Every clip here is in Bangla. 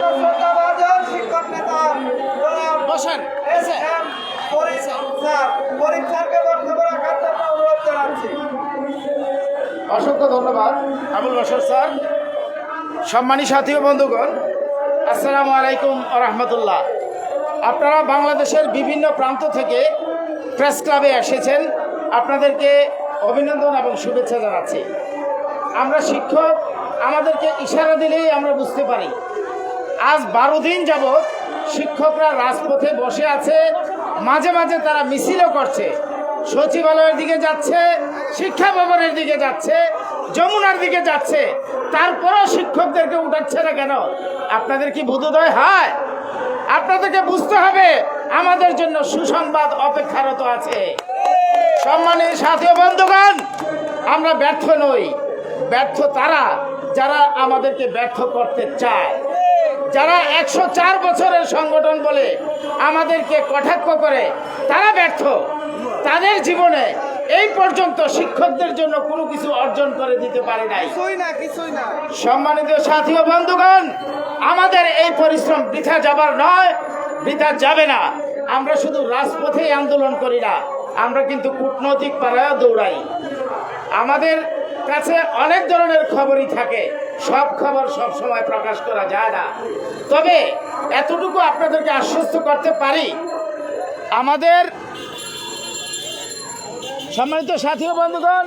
শ্রদ্ধাভাজন শিক্ষক নেতা বসেন S M Farid sir Farid স্যারকে বক্তব্য রাখার জন্য অনুরোধ জানাচ্ছি। অসংখ্য ধন্যবাদ আবুল বসর স্যার। সম্মানী সাথী ও বন্ধুগণ আসসালামু আলাইকুম রহমতুল্লাহ। আপনারা বাংলাদেশের বিভিন্ন প্রান্ত থেকে প্রেস ক্লাবে এসেছেন। আপনাদেরকে অভিনন্দন এবং শুভেচ্ছা জানাচ্ছি। আমরা শিক্ষক আমাদেরকে ইশারা দিলেই আমরা বুঝতে পারি আজ বারো দিন যাবৎ শিক্ষকরা রাজপথে বসে আছে। মাঝে মাঝে তারা মিছিলও করছে। সচিবালয়ের দিকে যাচ্ছে, শিক্ষা ভবনের দিকে যাচ্ছে, যমুনার দিকে যাচ্ছে। তারপরেও শিক্ষকদেরকে উঠাচ্ছে না কেন? আপনাদের কি বোধোদয় হয়? আপনাদেরকে বুঝতে হবে, আমাদের জন্য সুসংবাদ অপেক্ষারত আছে। সম্মানের সাথী বন্ধুগণ, আমরা ব্যর্থ নই। ব্যর্থ তারা যারা আমাদেরকে ব্যর্থ করতে চায়। যারা একশো চার বছরের সংগঠন বলে আমাদেরকে কটাক্ষ করে তারা ব্যর্থ। তাদের জীবনে এই পর্যন্ত শিক্ষকদের জন্য কোনো কিছু অর্জন করে দিতে পারে নাই। কিছুই না কিছুই না। সম্মানিত সাথী ও বন্ধুগণ আমাদের এই পরিশ্রম বৃথা যাবার নয় বৃথা যাবে না। আমরা শুধু রাজপথেই আন্দোলন করি না আমরা কিন্তু কূটনৈতিক পাড়ায় দৌড়াই। আমাদের কাছে অনেক ধরনের খবরই থাকে। সব খবর সব সময় প্রকাশ করা যায় না। তবে এতটুকু আপনাদেরকে আশ্বস্ত করতে পারি আমাদের সম্মানিত সাথী ও বন্ধুগণ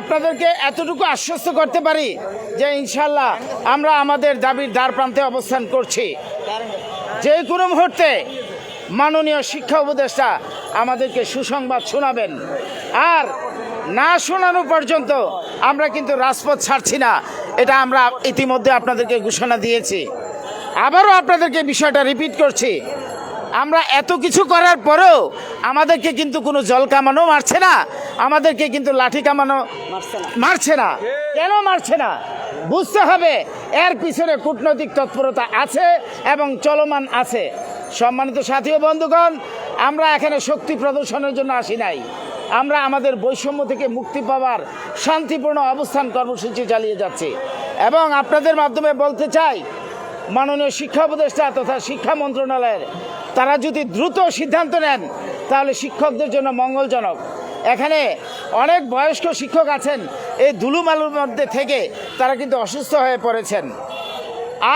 আপনাদেরকে এতটুকু আশ্বস্ত করতে পারি যে ইনশাল্লাহ আমরা আমাদের দাবির দ্বার প্রান্তে অবস্থান করছি। যে কোনো মুহূর্তে মাননীয় শিক্ষা উপদেষ্টা আমাদেরকে সুসংবাদ শোনাবেন। আর না শোনানো পর্যন্ত আমরা কিন্তু রাজপথ ছাড়ছি না। এটা আমরা ইতিমধ্যে আপনাদেরকে ঘোষণা দিয়েছি। আবারও আপনাদেরকে বিষয়টা রিপিট করছি। আমরা এত কিছু করার পরেও আমাদেরকে কিন্তু কোনো জল কামানো মারছে না। আমাদেরকে কিন্তু লাঠি কামানো মারছে না। কেন মারছে না? বুঝতে হবে, এর পিছনে কূটনৈতিক তৎপরতা আছে এবং চলমান আছে। সম্মানিত সাথী ও বন্ধুগণ, আমরা এখানে শক্তি প্রদর্শনের জন্য আসি নাই। আমরা আমাদের বৈষম্য থেকে মুক্তি পাওয়ার শান্তিপূর্ণ অবস্থান কর্মসূচি চালিয়ে যাচ্ছি। এবং আপনাদের মাধ্যমে বলতে চাই, মাননীয় শিক্ষা উপদেষ্টা তথা শিক্ষা মন্ত্রণালয়ের, তারা যদি দ্রুত সিদ্ধান্ত নেন, তাহলে শিক্ষকদের জন্য মঙ্গলজনক। এখানে অনেক বয়স্ক শিক্ষক আছেন, এই ধুলুমালুর মধ্যে থেকে তারা কিন্তু অসুস্থ হয়ে পড়েছেন।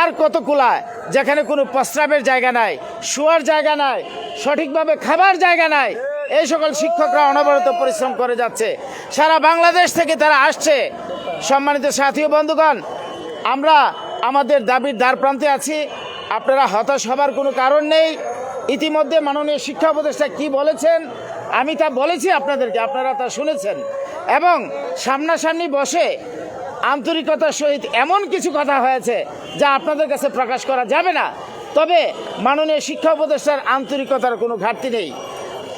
আর কত কুলায়, যেখানে কোনো প্রস্রাবের জায়গা নাই, শোয়ার জায়গা নাই, সঠিকভাবে খাবার জায়গা নাই এই সকল শিক্ষকরা অনবরত পরিশ্রম করে যাচ্ছে। সারা বাংলাদেশ থেকে তারা আসছে। সম্মানিত সাথী বন্ধুগণ, আমরা আমাদের দাবির দ্বার প্রান্তে আছি। আপনারা হতাশ হবার কোনো কারণ নেই। ইতিমধ্যে মাননীয় শিক্ষা উপদেষ্টা কি বলেছেন, আমি তা বলেছি আপনাদেরকে, আপনারা তা শুনেছেন। এবং সামনাসামনি বসে আন্তরিকতার সহিত এমন কিছু কথা হয়েছে যা আপনাদের কাছে প্রকাশ করা যাবে না। তবে মাননীয় শিক্ষা উপদেষ্টার আন্তরিকতার কোনো ঘাটতি নেই।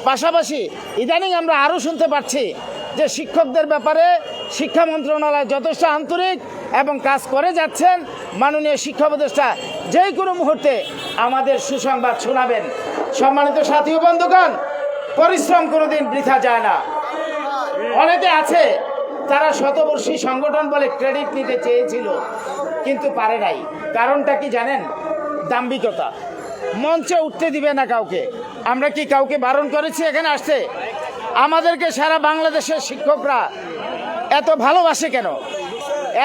পাশাপাশি ইদানিং আমরা আরও শুনতে পাচ্ছি যে শিক্ষকদের ব্যাপারে শিক্ষা মন্ত্রণালয় যথেষ্ট আন্তরিক এবং কাজ করে যাচ্ছেন। মাননীয় শিক্ষা উপদেষ্টা যে কোনো মুহূর্তে আমাদের সুসংবাদ শোনাবেন। সম্মানিত সাথী ও বন্ধুগণ, পরিশ্রম কোনোদিন বৃথা যায় না। অনেকে আছে, তারা শতবর্ষী সংগঠন বলে ক্রেডিট নিতে চেয়েছিল, কিন্তু পারে নাই। কারণটা কি জানেন? দাম্ভিকতা। মঞ্চে উঠতে দিবে না কাউকে। আমরা কি কাউকে বারণ করেছি এখানে আসতে? আমাদেরকে সারা বাংলাদেশের শিক্ষকরা এত ভালোবাসে কেন?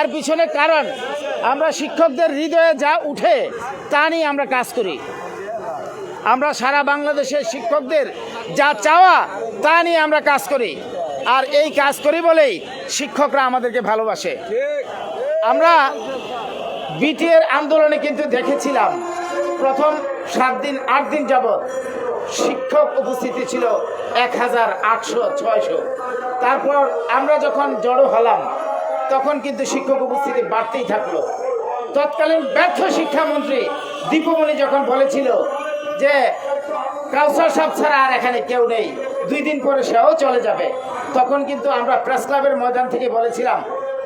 এর পিছনে কারণ, আমরা শিক্ষকদের হৃদয়ে যা উঠে তা নিয়ে আমরা কাজ করি। আমরা সারা বাংলাদেশের শিক্ষকদের যা চাওয়া তা নিয়ে আমরা কাজ করি। আর এই কাজ করি বলেই শিক্ষকরা আমাদেরকে ভালোবাসে। আমরা বিটিএর আন্দোলনে কিন্তু দেখেছিলাম, প্রথম সাত দিন, আট দিন যাবৎ শিক্ষক উপস্থিতি ছিল এক হাজার আটশো ছয়শো। তারপর আমরা যখন জড়ো হলাম, তখন কিন্তু শিক্ষক উপস্থিতি বাড়তেই থাকল। তৎকালীন ব্যর্থ শিক্ষামন্ত্রী দীপমণি যখন বলেছিল যে, কাউসার সাহেব ছাড়া আর এখানে কেউ নেই, দুই দিন পরে সেও চলে যাবে। তখন কিন্তু আমরা প্রেস ক্লাবের ময়দান থেকে বলেছিলাম,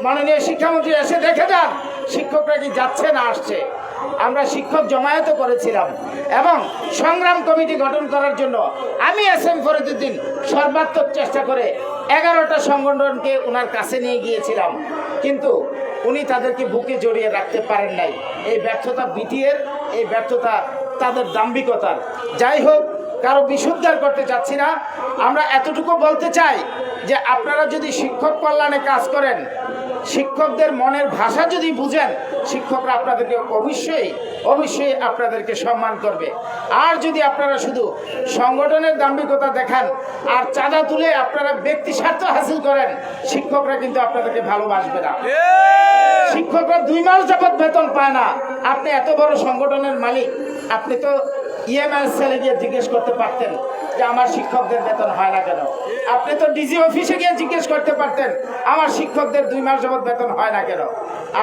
মাননীয় শিক্ষামন্ত্রী এসে দেখে যান, শিক্ষকরা কি যাচ্ছে না আসছে। আমরা শিক্ষক জমায়েত করেছিলাম। এবং সংগ্রাম কমিটি গঠন করার জন্য আমি এস এম ফরিদুদ্দিন সর্বাত্মক চেষ্টা করে এগারোটা সংগঠনকে ওনার কাছে নিয়ে গিয়েছিলাম। কিন্তু উনি তাদেরকে বুকে জড়িয়ে রাখতে পারেন নাই। এই ব্যর্থতা বিটিএর এই ব্যর্থতা তাদের দাম্ভিকতার। যাই হোক, কারও বিশুদ্ধার করতে চাচ্ছি না। আমরা এতটুকু বলতে চাই যে আপনারা যদি শিক্ষক কল্যাণে কাজ করেন শিক্ষকদের মনের ভাষা যদি বুঝেন শিক্ষকরা আপনাদেরকে অবশ্যই অবশ্যই আপনাদেরকে সম্মান করবে। আর যদি আপনারা শুধু সংগঠনের দাম্ভিকতা দেখান আর চাঁদা তুলে আপনারা ব্যক্তি স্বার্থ হাসিল করেন শিক্ষকরা কিন্তু আপনাদেরকে ভালোবাসবে না। শিক্ষকরা দুই মাস যাবৎ বেতন পায় না। আপনি এত বড় সংগঠনের মালিক আপনি তো ইএমআই সেলে গিয়ে জিজ্ঞেস করতে পারতেন যে আমার শিক্ষকদের বেতন হয় না কেন? আপনি তো ডিজি অফিসে গিয়ে জিজ্ঞেস করতে পারতেন, আমার শিক্ষকদের দুই মাস যাবৎ বেতন হয় না কেন?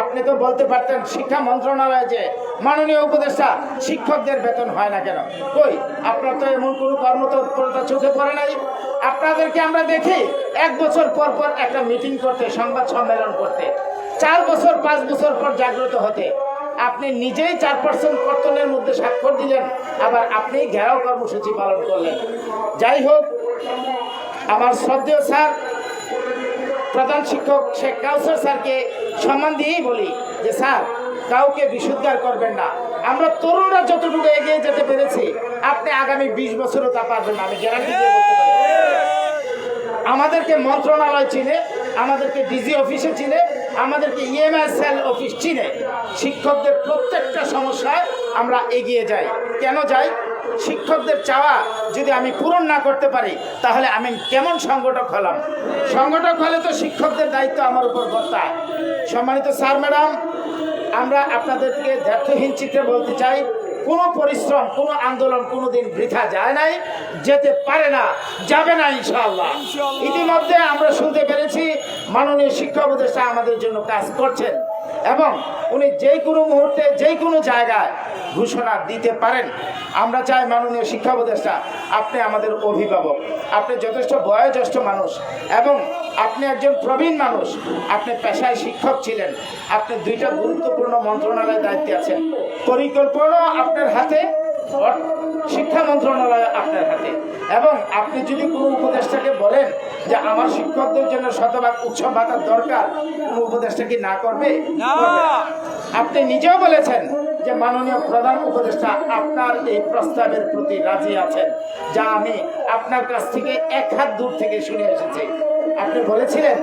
আপনি তো বলতে পারতেন, শিক্ষা মন্ত্রণালয়ে যে মাননীয় উপদেষ্টা, শিক্ষকদের বেতন হয় না কেন? কই, আপনার তো এমন কোনো কর্মতৎপরতা চোখে পড়ে নাই? আপনাদেরকে আমরা দেখি, এক বছর পর পর একটা মিটিং করতে, সংবাদ সম্মেলন করতে, চার বছর, পাঁচ বছর পর জাগ্রত হতে। আপনি নিজেই চার পার্সেন্ট পর্তনের মধ্যে স্বাক্ষর দিলেন, আবার আপনি ঘেরাও কর্মসূচি পালন করলেন। যাই হোক, আমার শ্রদ্ধেয় স্যার, প্রধান শিক্ষক শেখ কাউসার স্যারকে সম্মান দিয়েই বলি যে, স্যার, কাউকে বিশুদ্ধার করবেন না। আমরা তরুণরা যতটুকু এগিয়ে যেতে পেরেছি, আপনি আগামী বিশ বছরও তা পারবেন আমি গ্যারান্টি দিয়ে বলতে পারি। আমাদেরকে মন্ত্রণালয় চিনে, আমাদেরকে ডিজি অফিসে চিনে আমাদেরকে ইএমএসএল অফিস চিনে। শিক্ষকদের প্রত্যেকটা সমস্যায় আমরা এগিয়ে যাই। কেন যাই? শিক্ষকদের চাওয়া যদি আমি পূরণ না করতে পারি, তাহলে আমি কেমন সংগঠক হলাম? সংগঠক হলে তো শিক্ষকদের দায়িত্ব আমার উপর বর্তায় সম্মানিত স্যার, ম্যাডাম, আমরা আপনাদেরকে দ্ব্যর্থহীন চিত্রে বলতে চাই কোনো পরিশ্রম কোনো আন্দোলন কোনো দিন বৃথা যায় নাই যেতে পারে না যাবে না ইনশাআল্লাহ। ইতিমধ্যে আমরা শুনতে পেরেছি মাননীয় শিক্ষা উপদেষ্টা আমাদের জন্য কাজ করছেন। এবং উনি যে কোনো মুহূর্তে যে কোনো জায়গায় ঘোষণা দিতে পারেন। আমরা চাই মাননীয় শিক্ষা উপদেষ্টা, আপনি আমাদের অভিভাবক। আপনি যথেষ্ট বয়োজ্যেষ্ঠ মানুষ এবং আপনি একজন প্রবীণ মানুষ। আপনি পেশায় শিক্ষক ছিলেন। আপনি দুইটা গুরুত্বপূর্ণ মন্ত্রণালয়ের দায়িত্বে আছেন। পরিকল্পনা আপনার হাতে। শিক্ষা মন্ত্রণালয় আপনার হাতে। এবং আপনি যদি কোনো উপদেষ্টাকে বলেন যে আমার শিক্ষকদের জন্য শতভাগ উৎসব ভাতার দরকার কোনো উপদেষ্টা কি না করবে? করবে আপনি নিজেও বলেছেন যে মাননীয় প্রধান উপদেষ্টা আপনার এই প্রস্তাবের প্রতি রাজি আছেন যা আমি আপনার কাছ থেকে এক হাত দূর থেকে শুনে এসেছি। আপনি বলেছিলেন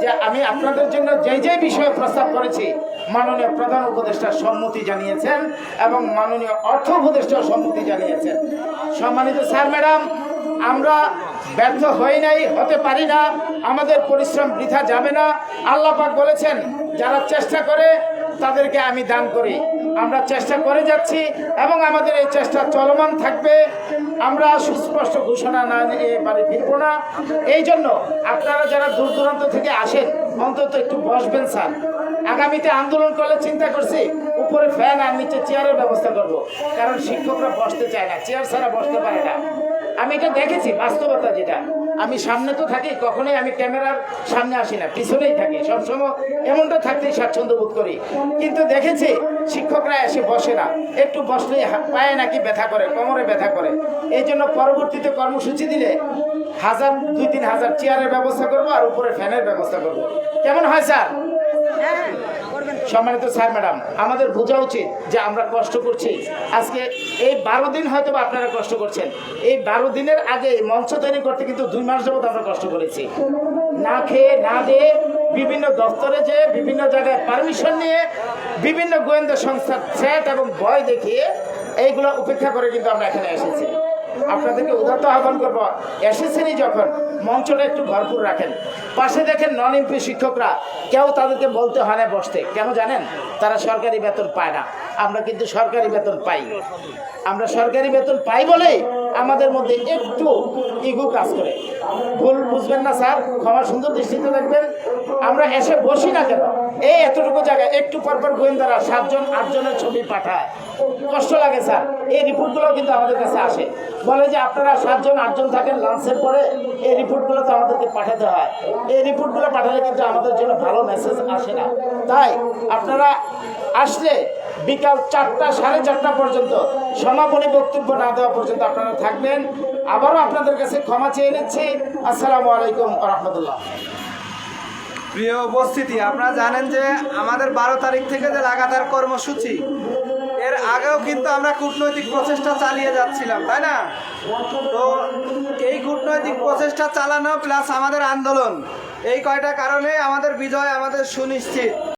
যে আমি আপনাদের জন্য যে যে বিষয়ে প্রস্তাব করেছি মাননীয় প্রধান উপদেষ্টা সম্মতি জানিয়েছেন এবং মাননীয় অর্থ উপদেষ্টাও সম্মতি জানিয়েছেন। সম্মানিত স্যার, ম্যাডাম, আমরা ব্যর্থ হই নাই, হতে পারি না, আমাদের পরিশ্রম বৃথা যাবে না। আল্লাহ পাক বলেছেন, যারা চেষ্টা করে, তাদেরকে আমি দান করি। আমরা চেষ্টা করে যাচ্ছি এবং আমাদের এই চেষ্টা চলমান থাকবে। আমরা সুস্পষ্ট ঘোষণা না নিয়ে বাড়ি ফিরব না। এই জন্য আপনারা যারা দূর দূরান্ত থেকে আসেন, অন্তত একটু বসবেন, স্যার। আগামীতে আন্দোলন করলে চিন্তা করছি, উপরে ফ্যান আর নিচে চেয়ারের ব্যবস্থা করব। কারণ শিক্ষকরা বসতে চায় না, চেয়ার ছাড়া বসতে পারে না। আমি এটা দেখেছি, বাস্তবতা যেটা। আমি সামনে তো থাকি, কখনোই আমি ক্যামেরার সামনে আসি না, পিছনেই থাকি। সবসময় এমনটা থাকতেই স্বাচ্ছন্দ্য বোধ করি। কিন্তু দেখেছি, শিক্ষকরা এসে বসে না। একটু বসলে পায়ে নাকি ব্যথা করে, কোমরে ব্যথা করে। এই জন্য পরবর্তীতে কর্মসূচি দিলে হাজার, দুই তিন হাজার চেয়ারের ব্যবস্থা করব আর উপরে ফ্যানের ব্যবস্থা করব। কেমন হয়, স্যার? সম্মানিত স্যার, ম্যাডাম, আমাদের বোঝা উচিত যে আমরা কষ্ট করছি। আজকে এই বারো দিন হয়তো আপনারা কষ্ট করছেন। এই বারো দিনের আগে মঞ্চ তৈরি করতে কিন্তু দুই মাস যাবত আমরা কষ্ট করেছি। না খেয়ে, না দিয়ে বিভিন্ন দপ্তরে যে বিভিন্ন জায়গায় পারমিশন নিয়ে বিভিন্ন গোয়েন্দা সংস্থার থ্রেট এবং ভয় দেখিয়ে এইগুলো উপেক্ষা করে কিন্তু আমরা এখানে এসেছি। আপনাদেরকে উদাত্ত আহ্বান করব, এসেছেনই যখন মঞ্চটা একটু ভরপুর রাখেন। পাশে দেখেন নন এমপি শিক্ষকরা। কেউ তাদেরকে বলতে হয় না বসতে। কেন জানেন? তারা সরকারি বেতন পায় না। আমরা কিন্তু সরকারি বেতন পাই। আমরা সরকারি বেতন পাই বলে আমাদের মধ্যে একটু ইগু কাজ করে। ভুল বুঝবেন না স্যার, ক্ষমা সুন্দর দৃষ্টিতে দেখবেন। আমরা এসে বসি না কেন? এই এতটুকু জায়গায়, একটু পর পর গোয়েন্দারা সাতজন, আটজনের ছবি পাঠায়। কষ্ট লাগে স্যার, এই রিপোর্টগুলো কিন্তু আমাদের কাছে আসে। বলে যে আপনারা সাতজন, আটজন থাকেন লাঞ্চের পরে এই রিপোর্টগুলো তো আমাদেরকে পাঠাতে হয়। এই রিপোর্টগুলো পাঠালে কিন্তু আমাদের জন্য ভালো মেসেজ আসে না। তাই আপনারা আসলে বিকাল চারটা, সাড়ে চারটা পর্যন্ত সমাপনী বক্তব্য না দেওয়া পর্যন্ত আপনারা থাকবেন। আবারও আপনাদের কাছে ক্ষমা চেয়ে নিচ্ছি। আসসালামু আলাইকুম রহমতুল্লাহ। প্রিয় উপস্থিতি, আপনারা জানেন যে আমাদের বারো তারিখ থেকে যে লাগাতার কর্মসূচি, এর আগেও কিন্তু আমরা কূটনৈতিক প্রচেষ্টা চালিয়ে যাচ্ছিলাম, তাই না? তো এই কূটনৈতিক প্রচেষ্টা চালানো প্লাস আমাদের আন্দোলন, এই কয়টা কারণে আমাদের বিজয় আমাদের সুনিশ্চিত।